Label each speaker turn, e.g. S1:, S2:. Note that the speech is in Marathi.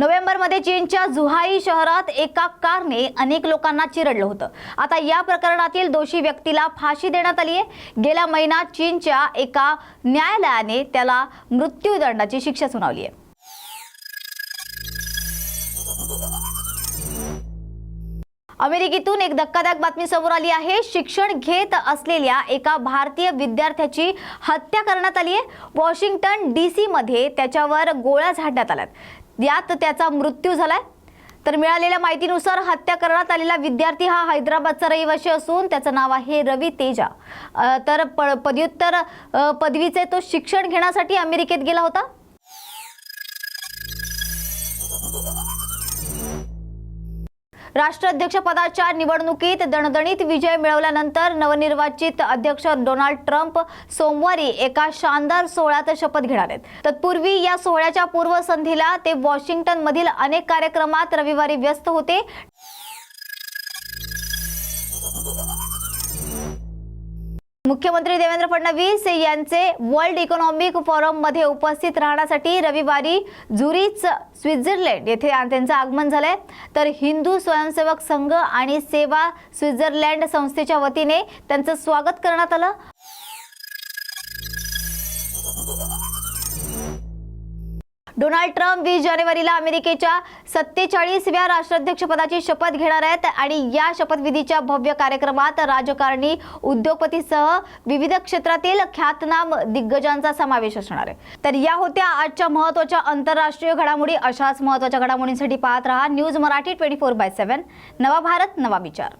S1: नोव्हेंबरमध्ये चीनच्या जुहाई शहरात एका कारने अनेक लोकांना चिरडलं होतं. आता या प्रकरणातील दोषी व्यक्तीला फाशी देण्यात आली आहे. गेल्या महिन्यात चीनच्या एका न्यायालयाने त्याला मृत्यूदंडाची शिक्षा सुनावली आहे. अमेरिकेतून एक धक्कादायक बातमी समोर आली आहे. शिक्षण घेत असलेल्या एका भारतीय विद्यार्थ्याची हत्या करण्यात आली आहे. वॉशिंग्टन डी सी मध्ये त्याच्यावर गोळ्या झाडण्यात आल्यात. यात त्याचा मृत्यू झालाय. तर मिळालेल्या माहितीनुसार हत्या करण्यात आलेला विद्यार्थी हा हैदराबादचा रहिवासी असून त्याचं नाव आहे रवी तेजा. तर प- पदव्युत्तर पदवीचे तो शिक्षण घेण्यासाठी अमेरिकेत गेला होता. राष्ट्राध्यक्षपदाच्या निवडणुकीत दणदणीत विजय मिळवल्यानंतर नवनिर्वाचित अध्यक्ष डोनाल्ड ट्रम्प सोमवारी एका शानदार सोहळ्यात शपथ घेणार आहेत. तत्पूर्वी या सोहळ्याच्या पूर्वसंध्येला ते वॉशिंग्टन मधील अनेक कार्यक्रमात रविवारी व्यस्त होते. मुख्यमंत्री देवेंद्र फडणवीस यांचे वर्ल्ड इकॉनॉमिक फोरममध्ये उपस्थित राहण्यासाठी रविवारी झुरीच स्वित्झर्लंड येथे त्यांचं आगमन झालंय. तर हिंदू स्वयंसेवक संघ आणि सेवा स्वित्झर्लंड संस्थेच्या वतीने त्यांचं स्वागत करण्यात आलं. डोनाल्ड ट्रम्प वीस जानेवारीला अमेरिकेच्या सत्तेचाळीसव्या राष्ट्राध्यक्षपदाची शपथ घेणार आहेत आणि या शपथविधीच्या भव्य कार्यक्रमात राजकारणी उद्योगपतीसह विविध क्षेत्रातील ख्यातनाम दिग्गजांचा समावेश असणार आहे. तर या होत्या आजच्या महत्त्वाच्या आंतरराष्ट्रीय घडामोडी. अशाच महत्त्वाच्या घडामोडींसाठी पाहत रहा news Marathi twenty four by seven. नवा भारत नवा विचार.